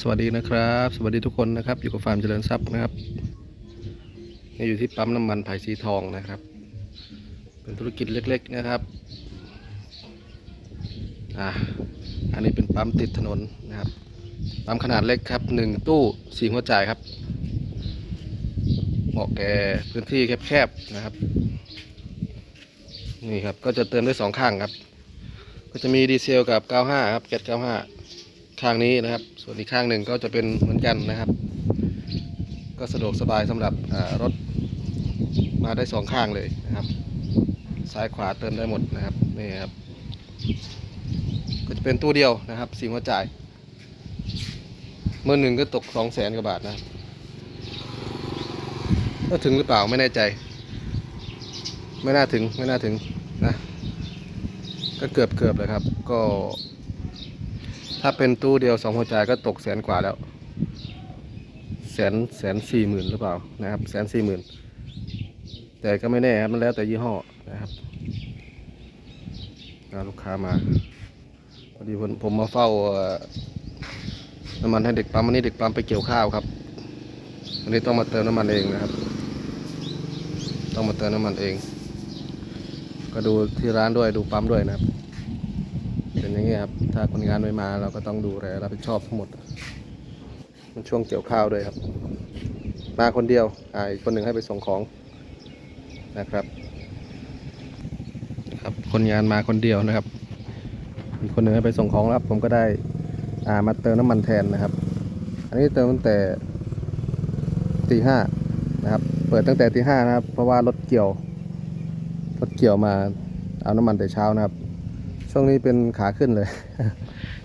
สวัสดีนะครับ สวัสดีทุกคนนะครับ อยู่กับฟาร์มเจริญทรัพย์นะครับนี่อยู่ที่ปั๊มน้ำมันไผ่สีทองนะครับ เป็นธุรกิจเล็ก ๆ นะครับอ่าอันนี้เป็นปั๊มติดถนนนะครับปั๊มขนาดเล็กครับหนึ่งตู้สี่หัวจ่ายครับ เหมาะแก่พื้นที่แคบๆนะครับ นี่ครับก็จะเติมได้สองข้างครับ ก็จะมีดีเซลกับ 95 ครับแก๊ส95 ข้างนี้นะครับ ส่วนอีกข้างหนึ่งก็จะเป็นเหมือนกันนะครับ ก็สะดวกสบายสำหรับรถมาได้สองข้างเลยนะครับ ซ้ายขวาเติมได้หมดนะครับนี่ครับ ก็จะเป็นตู้เดียวนะครับสี่หัวจ่ายเมื่อหนึ่งก็ตกสองแสนกว่าบาทนะครับก็ถึงหรือเปล่าไม่แน่ใจ ไม่น่าถึงไม่น่าถึงนะ ก็เกือบเกือบเลยครับ ก็ ถ้าเป็นตู้เดียวสองหัวใจก็ตกแสนกว่าแล้ว แสนแสนสี่หมื่นหรือเปล่านะครับแสนสี่หมื่นแต่ก็ไม่แน่ครับมันแล้วแต่ยี่ห้อนะครับลูกค้ามาพอดีผมผมมาเฝ้าน้ำมันให้เด็กปั๊มวันนี้เด็กปั๊มไปเกี่ยวข้าวครับวันนี้ต้องมาเติมน้ำมันเองนะครับ ต้องมาเติมน้ำมันเอง ก็ดูที่ร้านด้วยดูปั๊มด้วยนะครับ เป็นอย่างนี้ครับ ถ้าคนงานไม่มาเราก็ต้องดูแลรับผิดชอบทั้งหมด มันช่วงเกี่ยวข้าวด้วยครับ มาคนเดียวอ่าอีกคนหนึ่งให้ไปส่งของนะครับ ครับคนงานมาคนเดียวนะครับ อีกคนหนึ่งให้ไปส่งของแล้วผมก็ได้อ่ามาเติมน้ำมันแทนนะครับ อันนี้เติมตั้งแต่ตีห้านะครับ เปิดตั้งแต่ตีห้านะครับ เพราะว่ารถเกี่ยว รถเกี่ยวมาเอาน้ำมันแต่เช้านะครับ ช่วงนี้เป็นขาขึ้นเลย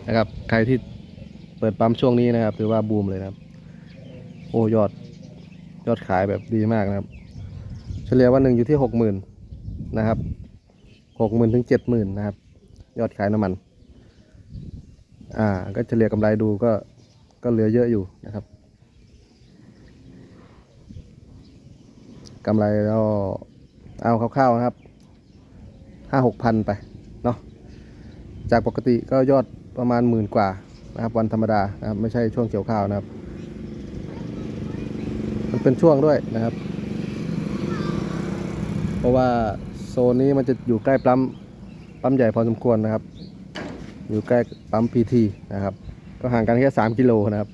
นะครับ ใครที่เปิดปั๊มช่วงนี้นะครับ ถือว่าบูมเลยครับ โอ้ยอด ยอดขายแบบดีมากนะครับ เฉลี่ยวันหนึ่งอยู่ที่หกหมื่นนะครับหกหมื่นถึงเจ็ดหมื่นนะครับ ยอดขายน้ำมัน อ่า ก็เฉลี่ยกำไรดูก็ก็เหลือเยอะอยู่นะครับกำไรก็เอาคร่าวๆนะครับห้าหกพันไป เนาะ จากปกติก็ยอดประมาณหมื่นกว่านะครับวันธรรมดานะครับไม่ใช่ช่วงเกี่ยวข้าวนะครับ มันเป็นช่วงด้วยนะครับ เพราะว่าโซนนี้มันจะอยู่ใกล้ปั๊มปั๊มใหญ่พอสมควรนะครับ อยู่ใกล้ปั๊มพีทีนะครับ ก็ห่างกันแค่สามกิโลนะครับ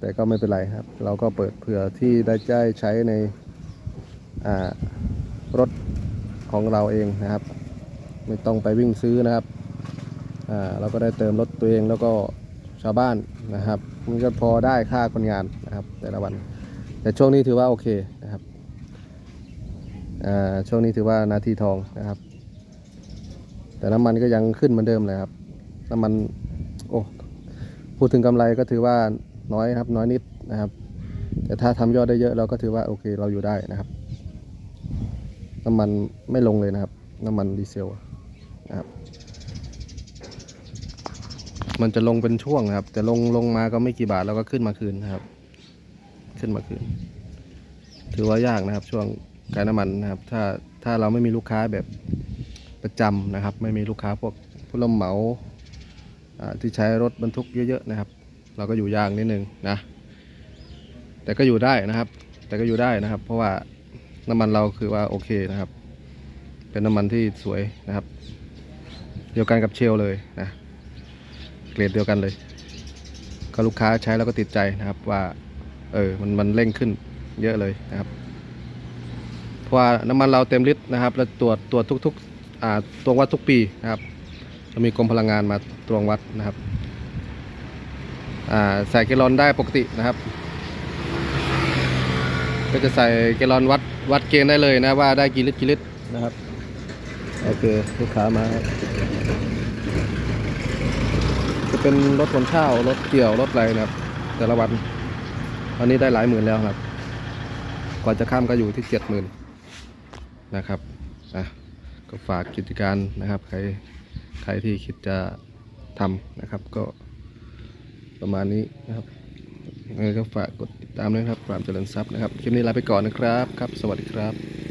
แต่ก็ไม่เป็นไรครับ เราก็เปิดเผื่อที่ได้ใจใช้ในรถของเราเองนะครับ ไม่ต้องไปวิ่งซื้อนะครับ เราก็ได้เติมรถตัวเองแล้วก็ชาวบ้านนะครับมันก็พอได้ค่าคนงานนะครับแต่ละวัน แต่ช่วงนี้ถือว่าโอเคนะครับช่วงนี้ถือว่านาทีทองนะครับ แต่น้ำมันก็ยังขึ้นเหมือนเดิมเลยครับ น้ำมันโอ้พูดถึงกำไรก็ถือว่าน้อยครับน้อยนิดนะครับ แต่ถ้าทำยอดได้เยอะเราก็ถือว่าโอเคเราอยู่ได้นะครับ น้ำมันไม่ลงเลยนะครับ น้ำมันดีเซลนะครับ มันจะลงเป็นช่วงนะครับ แต่ลงลงมาก็ไม่กี่บาทแล้วก็ขึ้นมาคืนนะครับ ขึ้นมาคืน ถือว่ายากนะครับ ช่วงขายน้ำมันนะครับ ถ้าถ้าเราไม่มีลูกค้าแบบประจำนะครับ ไม่มีลูกค้าพวกผู้รับเหมาที่ใช้รถบรรทุกเยอะๆนะครับ เราก็อยู่ยากนิดนึงนะ แต่ก็อยู่ได้นะครับ แต่ก็อยู่ได้นะครับ เพราะว่าน้ำมันเราคือว่าโอเคนะครับ เป็นน้ำมันที่สวยนะครับ เดียวกันกับเชลเลยนะ เกรดเดียวกันเลย ก็ลูกค้าใช้แล้วก็ติดใจนะครับว่า เออมันมันเร่งขึ้นเยอะเลยนะครับ เพราะว่าน้ำมันเราเต็มลิตรนะครับ แล้วตรวจตรวจทุกๆอ่าตรวจวัดทุกปีนะครับจะมีกรมพลังงานมาตรวจวัดนะครับอ่าใส่แกลลอนได้ปกตินะครับ ก็จะใส่แกลลอนวัดวัดเกณฑ์ได้เลยนะว่าได้กี่ลิตรกี่ลิตรนะครับ โอเค ลูกค้ามาครับ เป็นรถขนข้าว รถเกี่ยว รถอะไรนะครับ แต่ละวันวันนี้ได้หลายหมื่นแล้วครับ ก่อนจะข้ามก็อยู่ที่เจ็ดหมื่นนะครับอะก็ฝากกิจการนะครับ ใคร ใครที่คิดจะทำนะครับ ก็ประมาณนี้นะครับยังไงก็ฝากกดติดตามด้วยนะครับปรามเจริญทรัพย์นะครับ คลิปนี้ลาไปก่อนนะครับ ครับ สวัสดีครับ